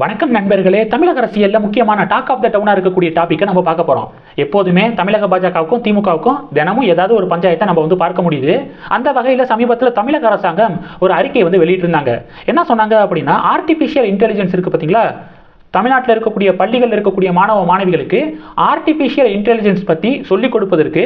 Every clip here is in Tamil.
வணக்கம் நண்பர்களே தமிழக அரசியலில் முக்கியமான டாக் ஆஃப் த டவுனாக இருக்கக்கூடிய டாப்பிக்கை நம்ம பார்க்க போகிறோம் எப்போதுமே தமிழக பாஜகவுக்கும் திமுகவுக்கும் தினமும் ஏதாவது ஒரு பஞ்சாயத்தை நம்ம வந்து பார்க்க முடியுது. அந்த வகையில் சமீபத்தில் தமிழக அரசாங்கம் ஒரு அறிக்கையை வந்து வெளியிட்டிருந்தாங்க. என்ன சொன்னாங்க அப்படின்னா ஆர்டிஃபிஷியல் இன்டெலிஜென்ஸ் இருக்குது பார்த்தீங்களா? தமிழ்நாட்டில் இருக்கக்கூடிய பள்ளிகளில் இருக்கக்கூடிய மாணவ மாணவிகளுக்கு ஆர்டிஃபிஷியல் இன்டெலிஜென்ஸ் பற்றி சொல்லிக் கொடுப்பதற்கு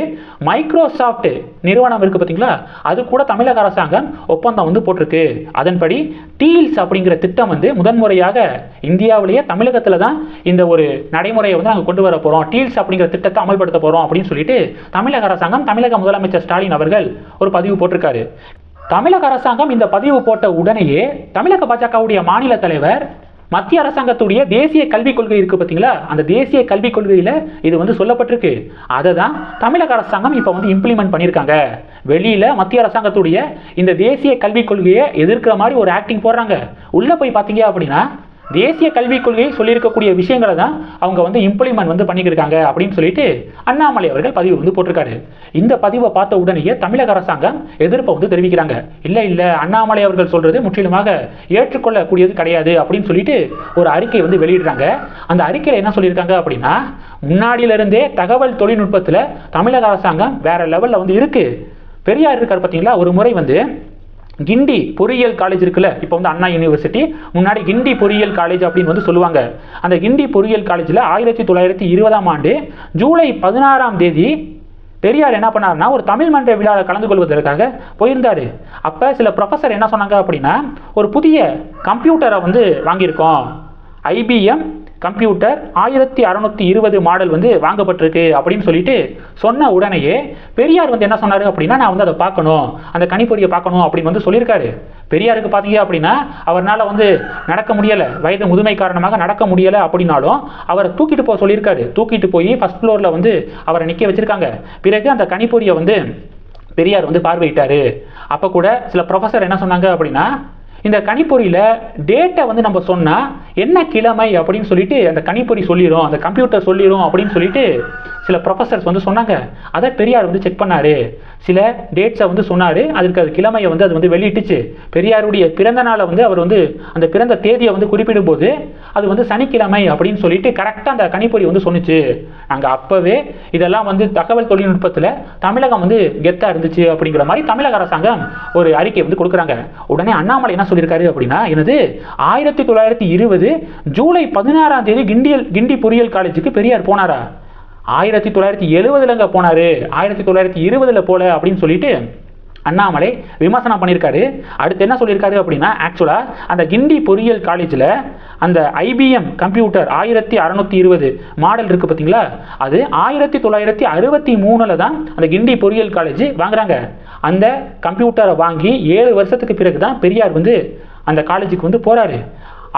மைக்ரோசாஃப்ட் நிறுவனம் இருக்குது பார்த்தீங்களா அது கூட தமிழக அரசாங்கம் ஒப்பந்தம் வந்து போட்டிருக்கு. அதன்படி டீல்ஸ் அப்படிங்கிற திட்டம் வந்து முதன்முறையாக இந்தியாவிலேயே தமிழகத்தில் தான் இந்த ஒரு நடைமுறையை வந்து நாங்கள் கொண்டு வர போகிறோம் டீல்ஸ் அப்படிங்கிற திட்டத்தை அமல்படுத்த போகிறோம் அப்படின்னு சொல்லிட்டு தமிழக அரசாங்கம் தமிழக முதலமைச்சர் ஸ்டாலின் அவர்கள் ஒரு பதிவு போட்டிருக்காரு. தமிழக அரசாங்கம் இந்த பதிவு போட்ட உடனேயே தமிழக பாஜகவுடைய மாநில தலைவர் மத்திய அரசாங்கத்துடைய தேசிய கல்விக் கொள்கை இருக்கு பார்த்தீங்களா அந்த தேசிய கல்விக் கொள்கையில் இது வந்து சொல்லப்பட்டிருக்கு. அதை தான் தமிழக அரசாங்கம் இப்போ வந்து இம்ப்ளிமெண்ட் பண்ணியிருக்காங்க. வெளியில் மத்திய அரசாங்கத்துடைய இந்த தேசிய கல்விக் கொள்கையை எதிர்க்கிற மாதிரி ஒரு ஆக்டிங் போடுறாங்க. உள்ளே போய் பார்த்தீங்க அப்படின்னா தேசிய கல்விக் கொள்கையை சொல்லியிருக்கக்கூடிய விஷயங்களை தான் அவங்க வந்து இம்ப்ளிமெண்ட் வந்து பண்ணிக்கிருக்காங்க அப்படின்னு சொல்லிட்டு அண்ணாமலை அவர்கள் பதிவு வந்து போட்டிருக்காரு. இந்த பதிவை பார்த்த உடனேயே தமிழக அரசாங்கம் எதிர்ப்பை வந்து தெரிவிக்கிறாங்க. இல்லை இல்லை அண்ணாமலை அவர்கள் சொல்றது முற்றிலுமாக ஏற்றுக்கொள்ளக்கூடியது கிடையாது அப்படின்னு சொல்லிட்டு ஒரு அறிக்கை வந்து வெளியிடுறாங்க. அந்த அறிக்கையில் என்ன சொல்லியிருக்காங்க அப்படின்னா முன்னாடியிலிருந்தே தகவல் தொழில்நுட்பத்தில் தமிழக அரசாங்கம் வேற லெவலில் வந்து இருக்கு. பெரியார் இருக்கார் பார்த்தீங்களா ஒரு முறை வந்து கிண்டி பொறியியல் காலேஜ் இருக்குல்ல இப்போ வந்து அண்ணா யூனிவர்சிட்டி முன்னாடி கிண்டி பொறியியல் காலேஜ் அப்படின்னு வந்து சொல்லுவாங்க. அந்த கிண்டி பொறியியல் காலேஜில் ஆயிரத்தி தொள்ளாயிரத்தி இருபதாம் ஆண்டு ஜூலை பதினாறாம் தேதி பெரியார் என்ன பண்ணாருன்னா ஒரு தமிழ் மன்ற விழாவில் கலந்து கொள்வதற்காக போயிருந்தார். அப்போ சில ப்ரொஃபஸர் என்ன சொன்னாங்க அப்படின்னா ஒரு புதிய கம்ப்யூட்டரை வந்து வாங்கியிருக்கோம். ஐபிஎம் கம்ப்யூட்டர் ஆயிரத்தி அறநூற்றி இருபது மாடல் வந்து வாங்கப்பட்டிருக்கு அப்படின்னு சொல்லிட்டு சொன்ன உடனேயே பெரியார் வந்து என்ன சொன்னார் அப்படின்னா நான் வந்து அதை பார்க்கணும். அந்த கணிப்பொறியை பார்க்கணும். அப்படின்னு வந்து சொல்லியிருக்காரு. பெரியாருக்கு பார்த்தீங்க அப்படின்னா அவர்னால வந்து நடக்க முடியலை. வயது முதுமை காரணமாக நடக்க முடியலை அப்படின்னாலும் அவரை தூக்கிட்டு போக சொல்லியிருக்காரு. தூக்கிட்டு போய் ஃபர்ஸ்ட் ஃப்ளோரில் வந்து அவரை நிற்க வச்சிருக்காங்க. பிறகு அந்த கணிப்பொறியை வந்து பெரியார் வந்து பார்வையிட்டாரு. அப்போ கூட சில ப்ரொஃபஸர் என்ன சொன்னாங்க அப்படின்னா இந்த கணிப்பொறியில் டேட்டை வந்து நம்ம சொன்னால் என்ன கிழமை அப்படின்னு சொல்லிட்டு அந்த கணிப்பொறி சொல்லிடும் அந்த கம்ப்யூட்டர் சொல்லிடும் அப்படின்னு சொல்லிட்டு சில ப்ரொஃபஸர்ஸ் வந்து சொன்னாங்க. அதை பெரியார் வந்து செக் பண்ணார். சில டேட்ஸை வந்து சொன்னார். அதற்கு அது கிழமையை வந்து அது வந்து வெளியிட்டுச்சு. பெரியாருடைய பிறந்த நாளை வந்து அவர் வந்து அந்த பிறந்த தேதியை வந்து குறிப்பிடும் போது அது வந்து சனிக்கிழமை அப்படின்னு சொல்லிட்டு கரெக்டாக அந்த கணிப்பொறி வந்து சொன்னுச்சு. நாங்கள் அப்போவே இதெல்லாம் வந்து தகவல் தொழில்நுட்பத்தில் தமிழகம் வந்து கெத்தாக இருந்துச்சு அப்படிங்கிற மாதிரி தமிழக அரசாங்கம் ஒரு அறிக்கை வந்து கொடுக்குறாங்க. உடனே அண்ணாமலை என்ன சொல்லியிருக்காரு அப்படின்னா எனது ஆயிரத்தி தொள்ளாயிரத்தி இருபது ஜூலை பதினாறாம் தேதி கிண்டியல் கிண்டி பொறியியல் காலேஜுக்கு பெரியார் போனாரா? ஆயிரத்தி தொள்ளாயிரத்தி எழுபதுலங்க போனார்? ஆயிரத்தி தொள்ளாயிரத்தி இருபதில் போல அப்படின்னு சொல்லிட்டு அண்ணாமலை விமர்சனம் பண்ணியிருக்காரு. அடுத்து என்ன சொல்லியிருக்காரு அப்படின்னா ஆக்சுவலாக அந்த கிண்டி பொறியியல் காலேஜில் அந்த ஐபிஎம் கம்ப்யூட்டர் ஆயிரத்தி அறநூற்றி இருபது மாடல் இருக்குது பார்த்தீங்களா? அது ஆயிரத்தி தொள்ளாயிரத்தி அறுபத்தி மூணில் தான் அந்த கிண்டி பொறியியல் காலேஜ் வாங்குறாங்க. அந்த கம்ப்யூட்டரை வாங்கி ஏழு வருஷத்துக்கு பிறகு தான் பெரியார் வந்து அந்த காலேஜுக்கு வந்து போகிறாரு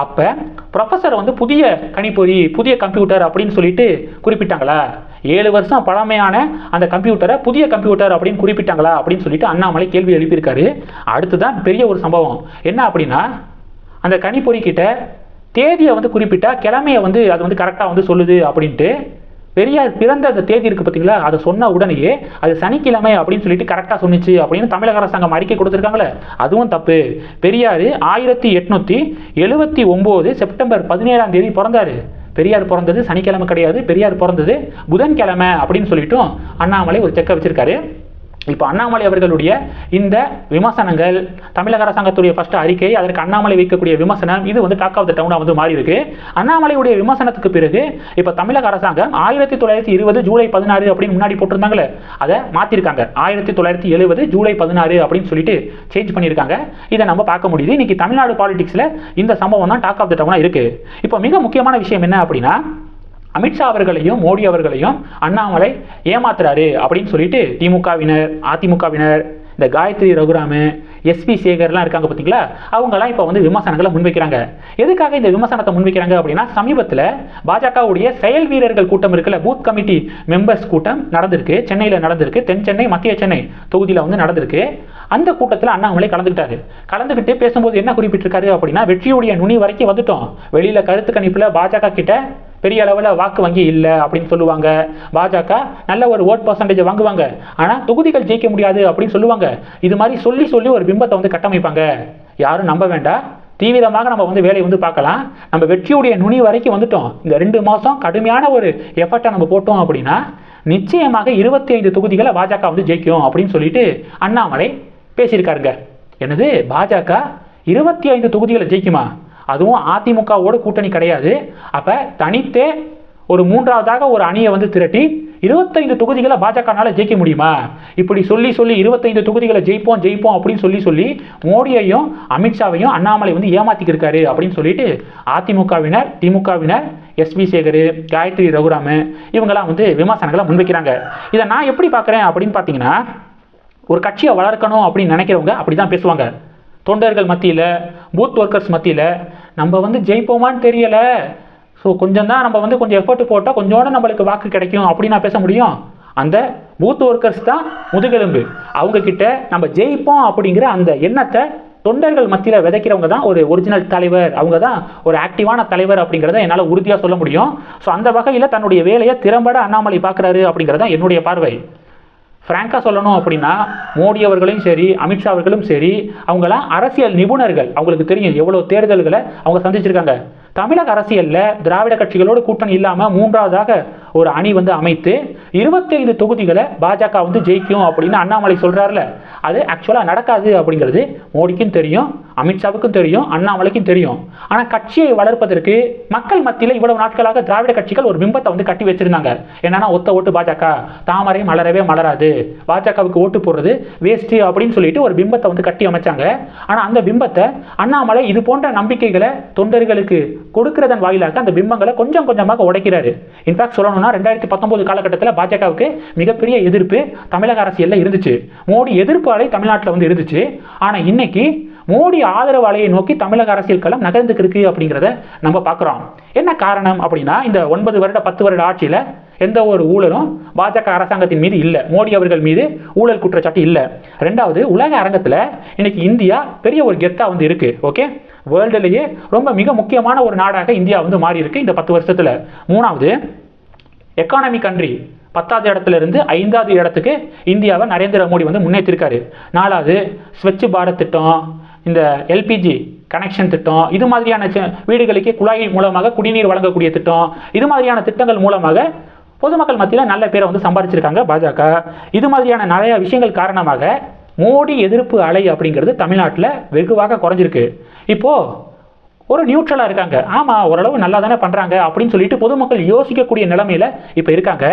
அப்போ ப்ரொஃபஸர் வந்து புதிய கணிப்பொறி புதிய கம்ப்யூட்டர் அப்படின்னு சொல்லிட்டு குறிப்பிட்டாங்களா? ஏழு வருஷம் பழமையான அந்த கம்ப்யூட்டரை புதிய கம்ப்யூட்டர் அப்படின்னு குறிப்பிட்டாங்களா? அப்படின்னு சொல்லிட்டு அண்ணாமலை கேள்வி எழுப்பியிருக்காரு. அடுத்துதான் பெரிய ஒரு சம்பவம். என்ன அப்படின்னா அந்த கணிப்பொறி கிட்ட தேதியை வந்து குறிப்பிட்டா கிழமையை வந்து அது வந்து கரெக்டாக வந்து சொல்லுது அப்படின்ட்டு பெரியார் பிறந்த அந்த தேதி இருக்குது பார்த்தீங்களா அதை சொன்ன உடனேயே அது சனிக்கிழமை அப்படின்னு சொல்லிட்டு கரெக்டாக சொன்னிச்சு அப்படின்னு தமிழக அரசாங்கம் அறிக்கை கொடுத்துருக்காங்களே அதுவும் தப்பு. பெரியார் ஆயிரத்தி எட்நூற்றி எழுபத்தி ஒம்பது செப்டம்பர் பதினேழாம் தேதி பிறந்தாரு. பெரியார் பிறந்தது சனிக்கிழமை கிடையாது. பெரியார் பிறந்தது புதன்கிழமை அப்படின்னு சொல்லிட்டும் அண்ணாமலை ஒரு செக்கை வச்சிருக்காரு. இப்போ அண்ணாமலை அவர்களுடைய இந்த விமர்சனங்கள் தமிழக அரசாங்கத்துடைய ஃபர்ஸ்ட் அறிக்கை அதற்கு அண்ணாமலை வைக்கக்கூடிய விமர்சனம் இது வந்து டாக் ஆஃப் த டவுனாக வந்து மாறி இருக்கு அண்ணாமலையுடைய விமர்சனத்துக்கு பிறகு இப்போ தமிழக அரசாங்கம் ஆயிரத்தி தொள்ளாயிரத்தி இருபது ஜூலை பதினாறு அப்படின்னு முன்னாடி போட்டிருந்தாங்களே அதை மாற்றிருக்காங்க ஆயிரத்தி தொள்ளாயிரத்தி எழுபது ஜூலை பதினாறு அப்படின்னு சொல்லிட்டு சேஞ்ச் பண்ணியிருக்காங்க. இதை நம்ம பார்க்க முடியுது. இன்னைக்கு தமிழ்நாடு பாலிடிக்ஸில் இந்த சம்பவம் தான் டாக் ஆஃப் த டவுனாக இருக்கு. இப்போ மிக முக்கியமான விஷயம் என்ன அப்படின்னா அமித்ஷா அவர்களையும் மோடி அவர்களையும் அண்ணாமலை ஏமாத்துறாரு அப்படின்னு சொல்லிட்டு திமுகவினர் அதிமுகவினர் இந்த காயத்ரி ரகுராமு எஸ்பி சேகர்லாம் இருக்காங்க பார்த்தீங்களா அவங்கெல்லாம் இப்போ வந்து விமர்சனங்களை முன்வைக்கிறாங்க. எதுக்காக இந்த விமர்சனத்தை முன்வைக்கிறாங்க அப்படின்னா சமீபத்தில் பாஜகவுடைய செயல் வீரர்கள் கூட்டம் இருக்குல்ல பூத் கமிட்டி மெம்பர்ஸ் கூட்டம் நடந்திருக்கு. சென்னையில் நடந்திருக்கு. தென் சென்னை மத்திய சென்னை தொகுதியில் வந்து நடந்திருக்கு. அந்த கூட்டத்தில் அண்ணாமலை கலந்துக்கிட்டாரு கலந்துக்கிட்டு பேசும்போது என்ன குறிப்பிட்டிருக்காரு அப்படின்னா வெற்றியுடைய நுனி வரைக்கும் வந்துட்டோம். வெளியில் கருத்து கணிப்பில் பாஜக கிட்ட பெரிய அளவில் வாக்கு வங்கி இல்லை அப்படின்னு சொல்லுவாங்க. பாஜக நல்ல ஒரு ஓட் பர்சன்டேஜ் வாங்குவாங்க. ஆனால் தொகுதிகள் ஜெயிக்க முடியாது அப்படின்னு சொல்லுவாங்க. இது மாதிரி சொல்லி சொல்லி ஒரு பிம்பத்தை வந்து கட்டமைப்பாங்க. யாரும் நம்ப வேண்டாம். தீவிரமாக நம்ம வந்து வேலையை வந்து பார்க்கலாம். நம்ம வெற்றியுடைய நுனி வரைக்கும் வந்துட்டோம். இந்த ரெண்டு மாதம் கடுமையான ஒரு எஃபர்ட்டை நம்ம போட்டோம் அப்படின்னா நிச்சயமாக இருபத்தி ஐந்து தொகுதிகளை பாஜக வந்து ஜெயிக்கும் அப்படின்னு சொல்லிட்டு அண்ணாமலை பேசியிருக்காருங்க. என்னது? பாஜக இருபத்தி ஐந்து தொகுதிகளை ஜெயிக்குமா? அதுவும் அதிமுகவோட கூட்டணி கிடையாது. அப்போ தனித்தே ஒரு மூன்றாவதாக ஒரு அணியை வந்து திரட்டி இருபத்தைந்து தொகுதிகளை பாஜகனால ஜெயிக்க முடியுமா? இப்படி சொல்லி சொல்லி இருபத்தைந்து தொகுதிகளை ஜெயிப்போம் ஜெயிப்போம் அப்படின்னு சொல்லி சொல்லி மோடியையும் அமித்ஷாவையும் அண்ணாமலை வந்து ஏமாத்திக்கிருக்காரு அப்படின்னு சொல்லிட்டு அதிமுகவினர் திமுகவினர் எஸ்பி சேகர் காயத்ரி ரகுராமு இவங்கெல்லாம் வந்து விமர்சனங்களை முன்வைக்கிறாங்க. இதை நான் எப்படி பார்க்குறேன் அப்படின்னு பார்த்தீங்கன்னா ஒரு கட்சியை வளர்க்கணும் அப்படின்னு நினைக்கிறவங்க அப்படி தான் பேசுவாங்க. தொண்டர்கள் மத்தியில் பூத் ஒர்க்கர்ஸ் மத்தியில் நம்ம வந்து ஜெயிப்போமான்னு தெரியலை. ஸோ கொஞ்சம் தான் நம்ம வந்து கொஞ்சம் எஃபர்ட் போட்டால் கொஞ்சோட நம்மளுக்கு வாக்கு கிடைக்கும் அப்படின்னு நான் பேச முடியும். அந்த பூத் ஒர்க்கர்ஸ் தான் முதுகெலும்பு. அவங்கக்கிட்ட நம்ம ஜெயிப்போம் அப்படிங்கிற அந்த எண்ணத்தை தொண்டர்கள் மத்தியில் விதைக்கிறவங்க தான் ஒரு ஒரிஜினல் தலைவர். அவங்க தான் ஒரு ஆக்டிவான தலைவர் அப்படிங்கிறத என்னால் உறுதியாக சொல்ல முடியும். ஸோ அந்த வகையில் தன்னுடைய வேலையை திறம்பட அண்ணாமலை பார்க்குறாரு அப்படிங்கிறது தான் என்னுடைய பார்வை. ஃப்ராங்காக சொல்லணும் அப்படின்னா மோடி அவர்களையும் சரி அமித்ஷா அவர்களும் சரி அவங்களாம் அரசியல் நிபுணர்கள். அவங்களுக்கு தெரியும் எவ்வளோ தேர்தல்களை அவங்க சந்திச்சிருக்காங்க. தமிழக அரசியலில் திராவிட கட்சிகளோடு கூட்டணி இல்லாமல் மூன்றாவதாக ஒரு அணி வந்து அமைத்து இருபத்தைந்து தொகுதிகளை பாஜக வந்து ஜெயிக்கும் அப்படின்னு அண்ணாமலை சொல்கிறாருல அது ஆக்சுவலாக நடக்காது அப்படிங்கிறது மோடிக்கும் தெரியும் அமித்ஷாவுக்கும் தெரியும் அண்ணாமலைக்கும் தெரியும். ஆனால் கட்சியை வளர்ப்பதற்கு மக்கள் மத்தியில் இவ்வளவு நாட்களாக திராவிட கட்சிகள் ஒரு பிம்பத்தை வந்து கட்டி வச்சிருந்தாங்க. என்னன்னா ஒத்த ஓட்டு பாஜக தாமரை மலரவே மலராது. பாஜகவுக்கு ஓட்டு போடுறது வேஸ்ட்டு அப்படின்னு சொல்லிட்டு ஒரு பிம்பத்தை வந்து கட்டி அமைச்சாங்க. ஆனால் அந்த பிம்பத்தை அண்ணாமலை இது போன்ற நம்பிக்கைகளை தொண்டர்களுக்கு கொடுக்கிறதன் வாயிலாக அந்த பிம்பங்களை கொஞ்சம் கொஞ்சமாக உடைக்கிறாரு. இன்ஃபேக்ட் சொல்லணும்னா ரெண்டாயிரத்தி பத்தொம்போது காலகட்டத்தில் பாஜகவுக்கு மிகப்பெரிய எதிர்ப்பு தமிழக அரசியலில் இருந்துச்சு. மோடி எதிர்ப்பு அலை தமிழ்நாட்டில் வந்து இருந்துச்சு. ஆனால் இன்னைக்கு மோடி ஆதரவு அலையை நோக்கி தமிழக அரசியல் களம் நகர்ந்துக்கு அப்படிங்கிறத நம்ம பார்க்குறோம் என்ன காரணம் அப்படின்னா இந்த ஒன்பது வருட பத்து வருட ஆட்சியில் எந்த ஒரு ஊழலும் பாஜக அரசாங்கத்தின் மீது இல்லை. மோடி அவர்கள் மீது ஊழல் குற்றச்சாட்டு இல்லை. ரெண்டாவது உலக அரங்கத்தில் இன்னைக்கு இந்தியா பெரிய ஒரு கெத்தாக வந்து இருக்கு. ஓகே? வேர்ல்டுலேயே ரொம்ப மிக முக்கியமான ஒரு நாடாக இந்தியா வந்து மாறி இருக்கு இந்த பத்து வருஷத்தில். மூணாவது எக்கானமி கண்ட்ரி பத்தாவது இடத்துல இருந்து ஐந்தாவது இடத்துக்கு இந்தியாவை நரேந்திர மோடி வந்து முன்னேற்றிருக்காரு. நாலாவது ஸ்வச் பாரத் திட்டம் இந்த எல்பிஜி கனெக்ஷன் திட்டம் இது மாதிரியான வீடுகளுக்கு குழாய் மூலமாக குடிநீர் வழங்கக்கூடிய திட்டம் இது மாதிரியான திட்டங்கள் மூலமாக பொதுமக்கள் மத்தியில் நல்ல பேரை வந்து சம்பாதிச்சிருக்காங்க பாஜக. இது மாதிரியான நிறைய விஷயங்கள் காரணமாக மோடி எதிர்ப்பு அலை அப்படிங்கிறது தமிழ்நாட்டில் வெகுவாக குறைஞ்சிருக்கு. இப்போது ஒரு நியூட்ரலாக இருக்காங்க. ஆமாம் ஓரளவு நல்லா தானே பண்ணுறாங்க அப்படின்னு சொல்லிட்டு பொதுமக்கள் யோசிக்கக்கூடிய நிலைமையில் இப்போ இருக்காங்க.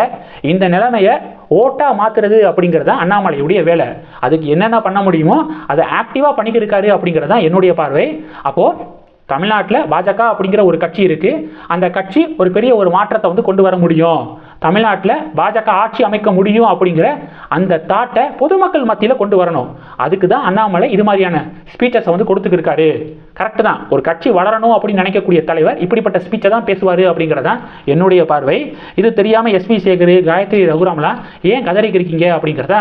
இந்த நிலைமையை ஓட்டாக மாற்றுறது அப்படிங்கிறது தான் அண்ணாமலையுடைய வேலை. அதுக்கு என்னென்ன பண்ண முடியுமோ அதை ஆக்டிவாக பண்ணிக்கிட்டு இருக்காரு அப்படிங்கிறது தான் என்னுடைய பார்வை. அப்போது தமிழ்நாட்டில் பாஜக அப்படிங்கிற ஒரு கட்சி இருக்குது அந்த கட்சி ஒரு பெரிய ஒரு மாற்றத்தை வந்து கொண்டு வர முடியும். தமிழ்நாட்டில் பாஜக ஆட்சி அமைக்க முடியும் அப்படிங்கிற அந்த தாட்டை பொதுமக்கள் மத்தியில் கொண்டு வரணும். அதுக்கு தான் அண்ணாமலை இது மாதிரியான ஸ்பீச்சஸை வந்து கொடுத்துக்கிருக்காரு கரெக்டு தான். ஒரு கட்சி வளரணும் அப்படின்னு நினைக்கக்கூடிய தலைவர் இப்படிப்பட்ட ஸ்பீச்சை தான் பேசுவார் அப்படிங்கிறதான் என்னுடைய பார்வை. இது தெரியாமல் எஸ்வி சேகர் காயத்ரி ரகுராம்லாம் ஏன் கதறிக்கிருக்கீங்க அப்படிங்கிறத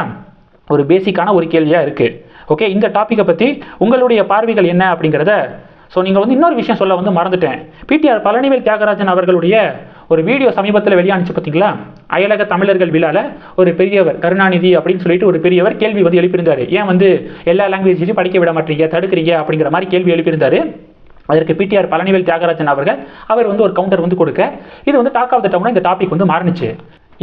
ஒரு பேசிக்கான ஒரு கேள்வியாக இருக்குது ஓகே இந்த டாப்பிக்கை பற்றி உங்களுடைய பார்வைகள் என்ன அப்படிங்கிறத ஸோ நீங்கள் வந்து இன்னொரு விஷயம் சொல்ல வந்து மறந்துட்டேன். பிடிஆர் பழனிவேல் தியாகராஜன் அவர்களுடைய ஒரு வீடியோ சமீபத்தில் வெளியானுச்சு பார்த்தீங்களா அயலக தமிழர்கள் விழாவில் ஒரு பெரியவர் கருணாநிதி அப்படின்னு சொல்லிட்டு ஒரு பெரியவர் கேள்வி வந்து எழுப்பியிருந்தாரு. ஏன் வந்து எல்லா லாங்குவேஜ்லையும் படிக்க விட மாட்டீங்க தடுக்கிறீங்க அப்படிங்கிற மாதிரி கேள்வி எழுப்பியிருந்தார். அதற்கு பிடிஆர் பழனிவேல் தியாகராஜன் அவர்கள் அவர் வந்து ஒரு கவுண்டர் வந்து கொடுக்க. இது வந்து டாக் ஆஃப் த டவுன் இந்த டாபிக் வந்து மாறினுச்சு.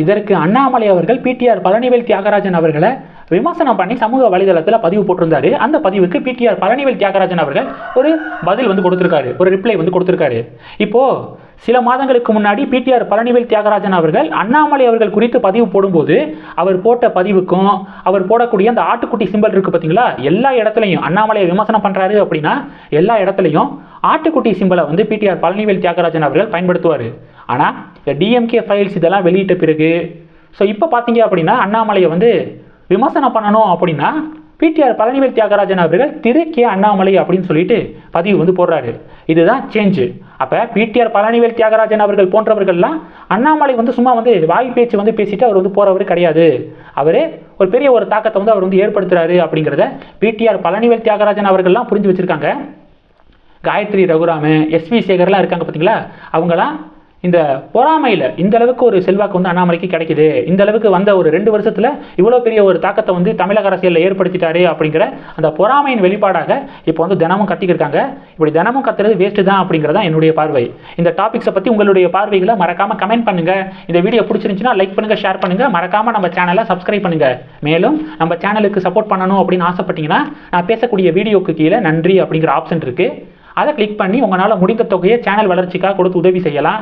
இதற்கு அண்ணாமலை அவர்கள் பிடிஆர் பழனிவேல் தியாகராஜன் அவர்களை விமர்சனம் பண்ணி சமூக வலைதளத்தில் பதிவு போட்டிருந்தாரு. அந்த பதிவுக்கு பிடிஆர் பழனிவேல் தியாகராஜன் அவர்கள் ஒரு பதில் வந்து கொடுத்திருக்காரு. ஒரு ரிப்ளை வந்து கொடுத்திருக்காரு. இப்போ சில மாதங்களுக்கு முன்னாடி பிடிஆர் பழனிவேல் தியாகராஜன் அவர்கள் அண்ணாமலை அவர்கள் குறித்து பதிவு போடும்போது அவர் போட்ட பதிவுக்கும் அவர் போடக்கூடிய அந்த ஆட்டுக்குட்டி சிம்பல் இருக்குது பார்த்தீங்களா எல்லா இடத்துலையும் அண்ணாமலையை விமர்சனம் பண்ணுறாரு அப்படின்னா எல்லா இடத்துலையும் ஆட்டுக்குட்டி சிம்பலை வந்து பிடிஆர் பழனிவேல் தியாகராஜன் அவர்கள் பயன்படுத்துவார். ஆனால் இந்த டிஎம்கே ஃபைல்ஸ் இதெல்லாம் வெளியிட்ட பிறகு ஸோ இப்போ பார்த்தீங்க அப்படின்னா அண்ணாமலையை வந்து விமர்சனம் பண்ணணும் அப்படின்னா பிடிஆர் பழனிவேல் தியாகராஜன் அவர்கள் திரு கே அண்ணாமலை அப்படின்னு சொல்லிட்டு பதிவு வந்து போடுறாரு. இதுதான் சேஞ்சு அப்போ பிடிஆர் பழனிவேல் தியாகராஜன் அவர்கள் போன்றவர்கள்லாம் அண்ணாமலை வந்து சும்மா வந்து வாய் பேச்சு வந்து பேசிட்டு அவர் வந்து போறவர் கிடையாது. அவர் ஒரு பெரிய ஒரு தாக்கத்தை வந்து அவர் வந்து ஏற்படுத்துறாரு அப்படிங்கிறத பிடிஆர் பழனிவேல் தியாகராஜன் அவர்கள்லாம் புரிஞ்சு வச்சிருக்காங்க. காயத்ரி ரகுராமு எஸ்வி சேகர்லாம் இருக்காங்க பார்த்தீங்களா அவங்களாம் இந்த பொறாமையில் இந்த அளவுக்கு ஒரு செல்வாக்கு வந்து அண்ணாமலைக்கு கிடைக்குது. இந்த அளவுக்கு வந்த ஒரு ரெண்டு வருஷத்தில் இவ்வளோ பெரிய ஒரு தாக்கத்தை வந்து தமிழக அரசியலில் ஏற்படுத்திட்டாரே அப்படிங்கிற அந்த பொறாமையின் வெளிப்பாடாக இப்போ வந்து தினமும் கத்திக்கிருக்காங்க இப்படி தினமும் கத்துறது வேஸ்ட்டு தான் அப்படிங்கிறதா என்னுடைய பார்வை. இந்த டாபிக்ஸை பற்றி உங்களுடைய பார்வைகளை மறக்காமல் கமெண்ட் பண்ணுங்க. இந்த வீடியோ பிடிச்சிருந்துச்சுன்னா லைக் பண்ணுங்க ஷேர் பண்ணுங்க. மறக்காம நம்ம சேனலை சப்ஸ்கிரைப் பண்ணுங்க. மேலும் நம்ம சேனலுக்கு சப்போர்ட் பண்ணணும் அப்படின்னு ஆசைப்பட்டீங்கன்னா நான் பேசக்கூடிய வீடியோக்கு கீழே நன்றி அப்படிங்கிற ஆப்ஷன் இருக்கு. அதை கிளிக் பண்ணி உங்களால் முடிந்த தொகையை சேனல் வளர்ச்சிக்காக கொடுத்து உதவி செய்யலாம்.